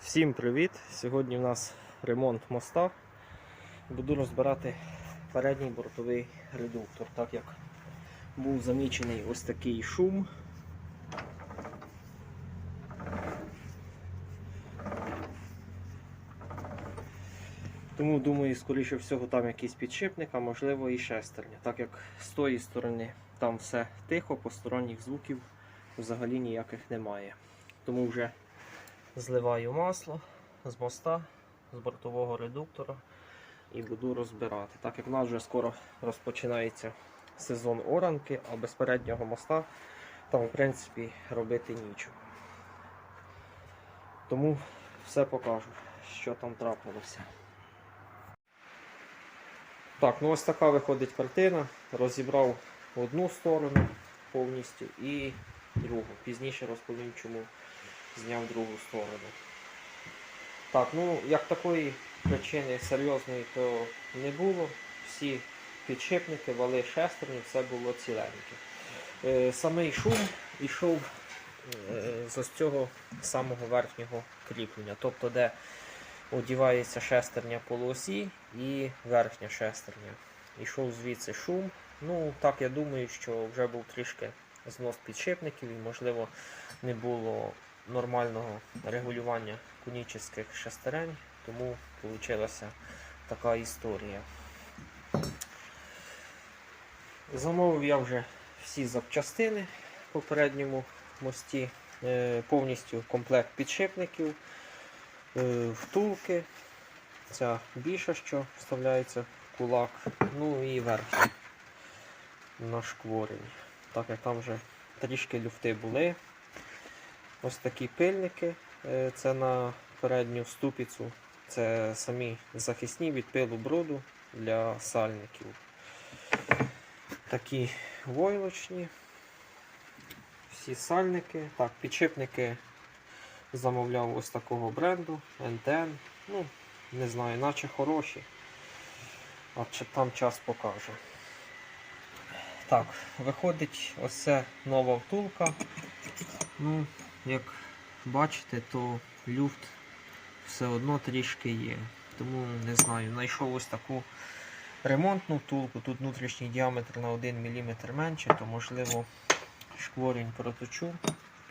Всім привіт! Сьогодні у нас ремонт моста. Буду розбирати передній бортовий редуктор, так як був замічений ось такий шум. Тому думаю, скоріше всього там якийсь підшипник, а можливо і шестерня. Так як з тої сторони там все тихо, посторонніх звуків взагалі ніяких немає. Тому вже зливаю масло з моста, з бортового редуктора і буду розбирати. Так як в нас вже скоро розпочинається сезон оранки, а без переднього моста там в принципі робити нічого. Тому все покажу, що там трапилося. Так, ну ось така виходить картина. Розібрав одну сторону повністю і другу. Пізніше розповім, чому зняв другу сторону. Так, ну як такої причини серйозної то не було. Всі підшипники, вали шестерні, все було ціленьке. Е, самий шум йшов е, з ось цього самого верхнього кріплення, тобто де одівається шестерня полуосі і верхня шестерня. Ішов звідси шум. Ну, так я думаю, що вже був трішки знос підшипників і, можливо, не було нормального регулювання конічних шестерень, тому вийшла така історія. Замовив я вже всі запчастини в попередньому мості, Е, повністю комплект підшипників, е, втулки, ця більша, що вставляється в кулак, ну і верхня на шкворень. Так як там вже трішки люфти були. Ось такі пильники. Е, Це на передню ступицю. Це самі захисні від пилу бруду для сальників. Такі войлочні. Всі сальники. Так, підшипники замовляв ось такого бренду NTN. Ну, не знаю, наче хороші. А там час покаже. Так, виходить ось це нова втулка. Ну, як бачите, то люфт все одно трішки є. Тому не знаю, знайшов ось таку ремонтну втулку. Тут внутрішній діаметр на 1 мм менше, то можливо шкворінь проточу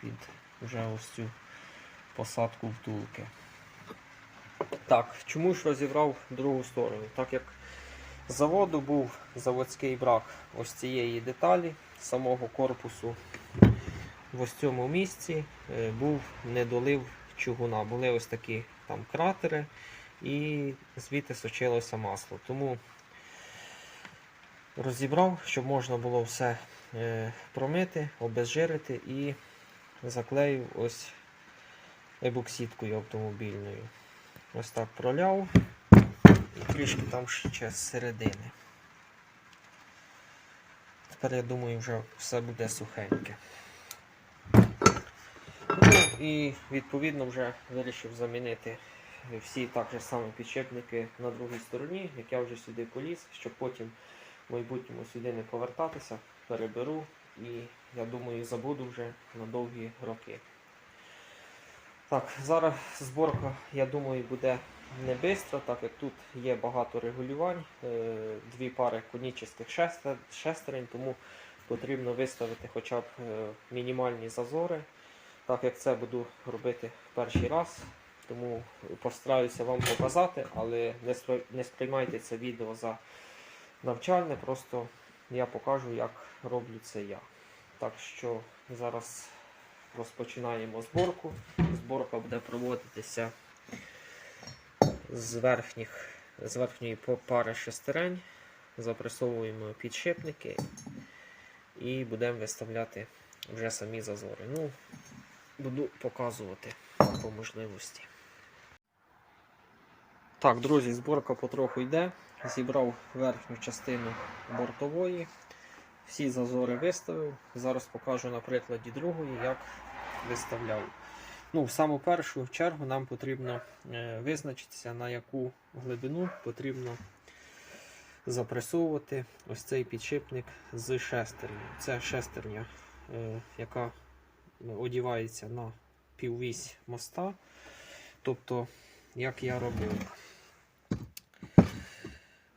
під вже ось цю посадку втулки. Так, чому ж розібрав другу сторону? Так як з заводу був заводський брак ось цієї деталі, самого корпусу в ось цьому місці е, був недолив чугуна. Були ось такі там кратери і звідти сочилося масло. Тому розібрав, щоб можна було все е, промити, обезжирити і заклеїв ось ебокситкою автомобільною. Ось так проляв і трішки там ще з середини. Тепер я думаю, вже все буде сухеньке. І відповідно вже вирішив замінити всі так же самі підшипники на другій стороні, як я вже сюди поліз, щоб потім в майбутньому сюди не повертатися, переберу і я думаю забуду вже на довгі роки. Так, зараз зборка, я думаю, буде не швидко, так як тут є багато регулювань, е, дві пари конічних шестерень, тому потрібно виставити хоча б е, мінімальні зазори. Так як це буду робити перший раз, тому постараюся вам показати, але не сприймайте це відео за навчальне, просто я покажу, як роблю це я. Так що зараз розпочинаємо зборку. Зборка буде проводитися з, верхніх, з верхньої пари шестерень. Запресовуємо підшипники і будемо виставляти вже самі зазори. Ну, буду показувати по можливості. Так, друзі, зборка потроху йде. Зібрав верхню частину бортової. Всі зазори виставив. Зараз покажу на прикладі другої, як виставляв. Ну, в саму першу чергу нам потрібно е, визначитися, на яку глибину потрібно запресовувати ось цей підшипник з шестерню. Це шестерня, е, яка одівається на піввісь моста. Тобто, як я робив.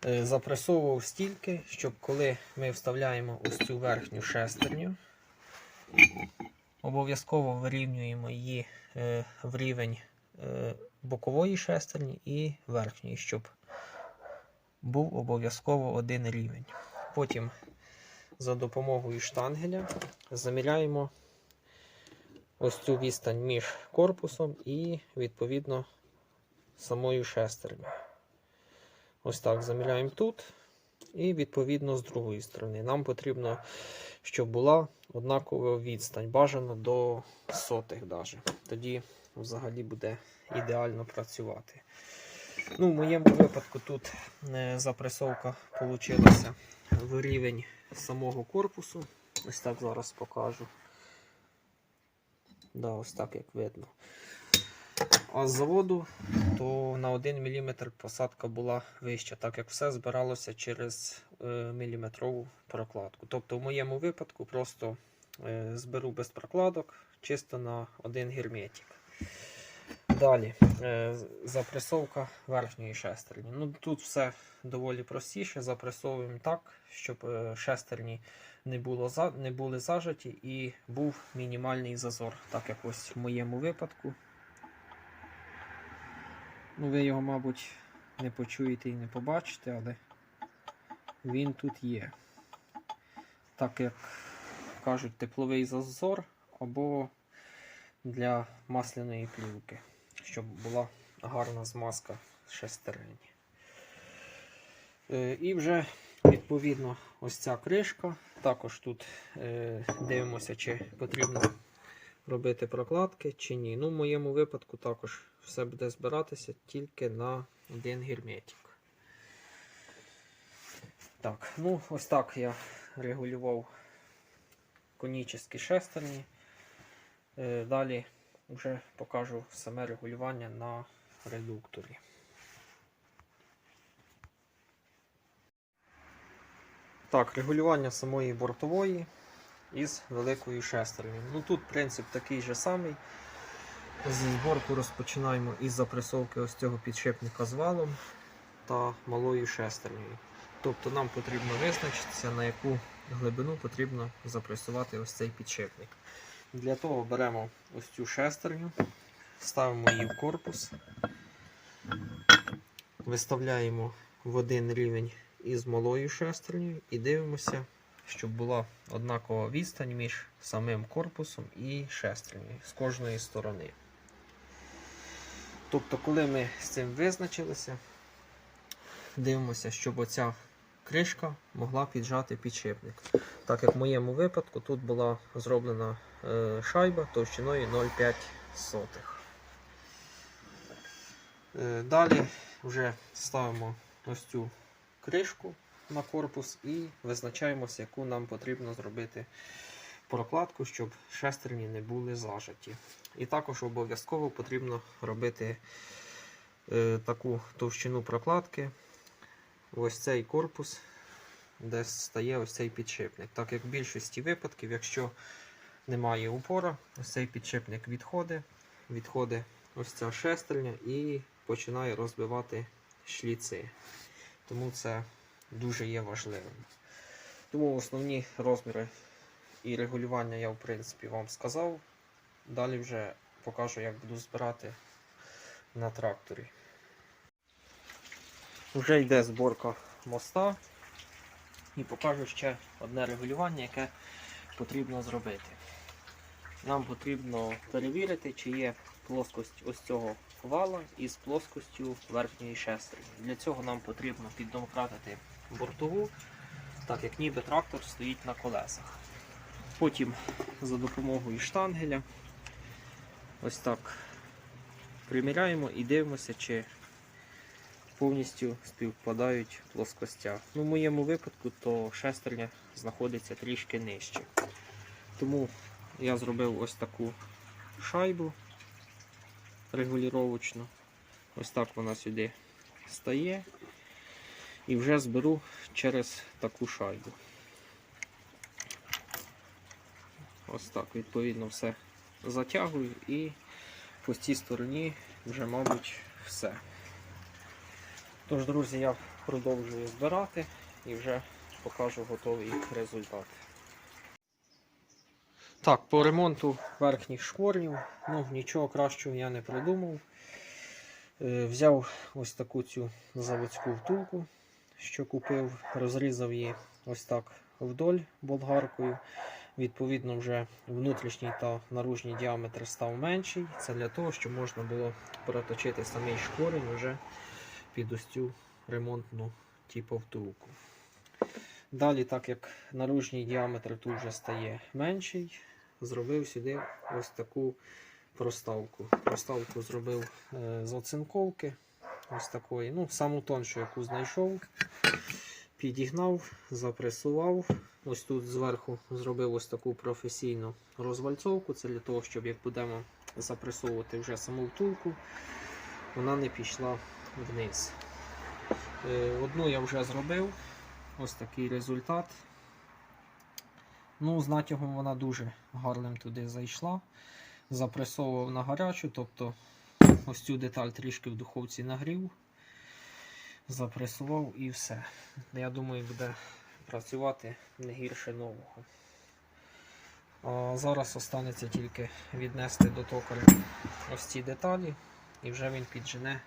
Е, Запресовував стільки, щоб коли ми вставляємо ось цю верхню шестерню, обов'язково вирівнюємо її е, в рівень е, бокової шестерні і верхньої, щоб був обов'язково один рівень. Потім за допомогою штангеля заміряємо ось цю відстань між корпусом і, відповідно, самою шестернею. Ось так заміряємо тут. І відповідно з другої сторони. Нам потрібно, щоб була однакова відстань, бажано до сотих даже. Тоді взагалі буде ідеально працювати. Ну, в моєму випадку тут е, запресовка вийшла в рівень самого корпусу. Ось так зараз покажу. Да, ось так як видно. А з заводу то на 1 мм посадка була вища, так як все збиралося через е, міліметрову прокладку. Тобто в моєму випадку просто е, зберу без прокладок чисто на один герметик. Далі е, запресовка верхньої шестерні. Ну, тут все доволі простіше. Запресовуємо так, щоб е, шестерні не, було, не були зажаті і був мінімальний зазор. Так як ось в моєму випадку. Ну, ви його, мабуть, не почуєте і не побачите, але він тут є. Так як кажуть, тепловий зазор або для масляної плівки, щоб була гарна змазка шестерені. Е, І вже відповідно ось ця кришка. Також тут е, дивимося, чи потрібно робити прокладки чи ні. Ну, в моєму випадку також все буде збиратися тільки на один герметик. Так, ну ось так я регулював конічні шестерні. Е, Далі вже покажу саме регулювання на редукторі. Так, регулювання самої бортової із великою шестернею. Ну тут принцип такий же самий. Зі зборку розпочинаємо із запресовки ось цього підшипника з валом та малою шестернею. Тобто нам потрібно визначитися, на яку глибину потрібно запресувати ось цей підшипник. Для того беремо ось цю шестерню, ставимо її в корпус, виставляємо в один рівень із малою шестернею і дивимося, щоб була однакова відстань між самим корпусом і шестернею з кожної сторони. Тобто, коли ми з цим визначилися, дивимося, щоб оця кришка могла піджати підшипник. Так як в моєму випадку тут була зроблена е, шайба товщиною 0,5. Е, далі вже ставимо ось цю кришку на корпус і визначаємося, яку нам потрібно зробити прокладку, щоб шестерні не були зажаті. І також обов'язково потрібно робити е, таку товщину прокладки. Ось цей корпус, де стає ось цей підшипник. Так як в більшості випадків, якщо немає упора, ось цей підшипник відходить, відходить ось ця шестерня і починає розбивати шліци. Тому це дуже є важливим. Тому основні розміри і регулювання я в принципі вам сказав. Далі вже покажу, як буду збирати на тракторі. Вже йде зборка моста і покажу ще одне регулювання, яке потрібно зробити. Нам потрібно перевірити, чи є плоскость ось цього вала із плоскостю верхньої шестерні. Для цього нам потрібно піддомкратити бортову, так як ніби трактор стоїть на колесах. Потім за допомогою штангеля ось так приміряємо і дивимося, чи повністю співпадають плоскостя. Ну, в моєму випадку то шестерня знаходиться трішки нижче. Тому я зробив ось таку шайбу регулювачну. Ось так вона сюди стає. І вже зберу через таку шайбу. Ось так, відповідно, все затягую і по цій стороні вже, мабуть, все. Тож, друзі, я продовжую збирати і вже покажу готовий результат. Так, по ремонту верхніх шкворнів, ну нічого кращого я не придумав. Е, Взяв ось таку цю заводську втулку, що купив, розрізав її ось так вдоль болгаркою. Відповідно, вже внутрішній та наружній діаметр став менший. Це для того, щоб можна було проточити самий шкорень вже під ось цю ремонтну типу втулку. Далі, так як наружній діаметр тут вже стає менший, зробив сюди ось таку проставку. Проставку зробив е, з оцинковки. Ось такої. Ну, саму тоншу, яку знайшов. Підігнав, запресував. Ось тут зверху зробив ось таку професійну розвальцовку. Це для того, щоб як будемо запресовувати вже саму втулку, вона не пішла вниз. Е, Одну я вже зробив. Ось такий результат. Ну, з натягом вона дуже гарним туди зайшла. Запресовував на гарячу, тобто ось цю деталь трішки в духовці нагрів, запресував і все. Я думаю, буде працювати не гірше нового. А зараз останеться тільки віднести до токаря ось ці деталі, і вже він піджене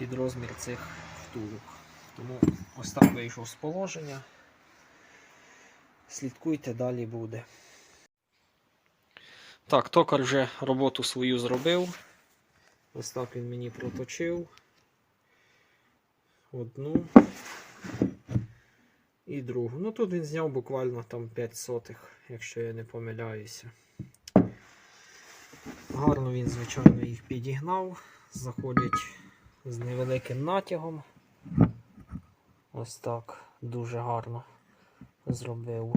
під розмір цих втулок. Тому ось так вийшов з положення. Слідкуйте, далі буде. Так, токар вже роботу свою зробив. Ось так він мені проточив. Одну і другу. Ну тут він зняв буквально там 5 сотих, якщо я не помиляюся. Гарно він, звичайно, їх підігнав. Заходять з невеликим натягом. Ось так дуже гарно зробив.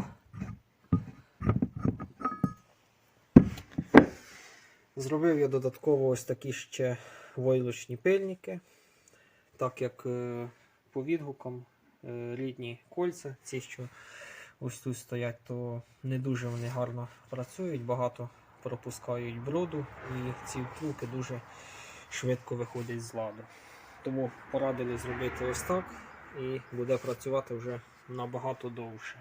Зробив я додатково ось такі ще войлочні пильники, так як е, по відгукам е, рідні кольця, ці, що ось тут стоять, то не дуже вони гарно працюють, багато пропускають броду і ці втулки дуже швидко виходять з ладу. Тому порадили зробити ось так і буде працювати вже набагато довше.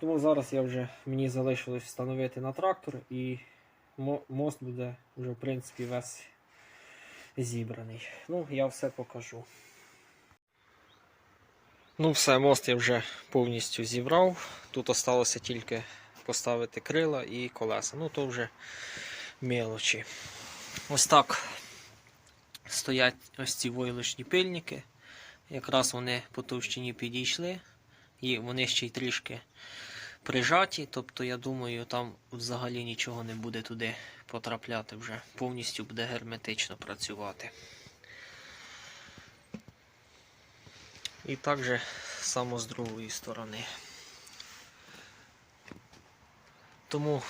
Тому зараз я вже мені залишилось встановити на трактор і мост буде вже в принципі весь зібраний. Ну, я все покажу. Ну, все, мост я вже повністю зібрав. Тут залишилося тільки поставити крила і колеса. Ну, то вже мелочі. Ось так стоять ось ці войлочні пильники. Якраз вони по товщині підійшли, і вони ще й трішки прижаті, тобто я думаю, там взагалі нічого не буде туди потрапляти вже. Повністю буде герметично працювати. І так же само з другої сторони. Тому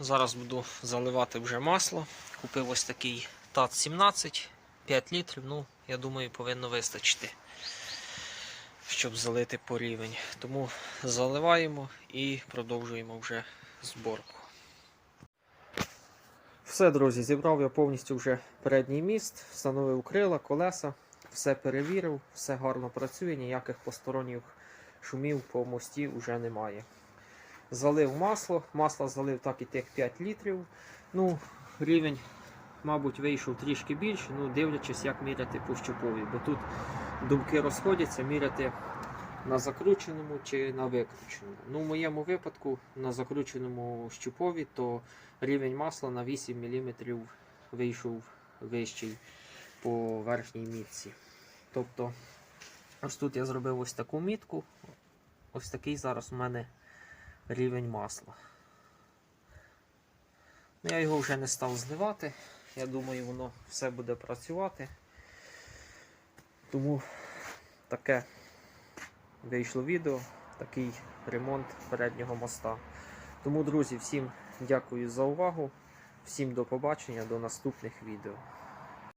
зараз буду заливати вже масло. Купив ось такий ТАЦ 17, 5 літрів, ну, я думаю, повинно вистачити щоб залити по рівень. Тому заливаємо і продовжуємо вже зборку. Все, друзі, зібрав я повністю вже передній міст, встановив крила, колеса, все перевірив, все гарно працює, ніяких посторонніх шумів по мості вже немає. Залив масло, масло залив так і тих 5 літрів. Ну, рівень, мабуть, вийшов трішки більше, ну, дивлячись, як міряти по щупові, бо тут думки розходяться, міряти на закрученому чи на викрученому. Ну, в моєму випадку на закрученому щупові, то рівень масла на 8 мм вийшов вищий по верхній мітці. Тобто, ось тут я зробив ось таку мітку. Ось такий зараз у мене рівень масла. Ну, Я його вже не став зливати. Я думаю, воно все буде працювати. Тому таке вийшло відео, такий ремонт переднього моста. Тому, друзі, всім дякую за увагу, всім до побачення, до наступних відео.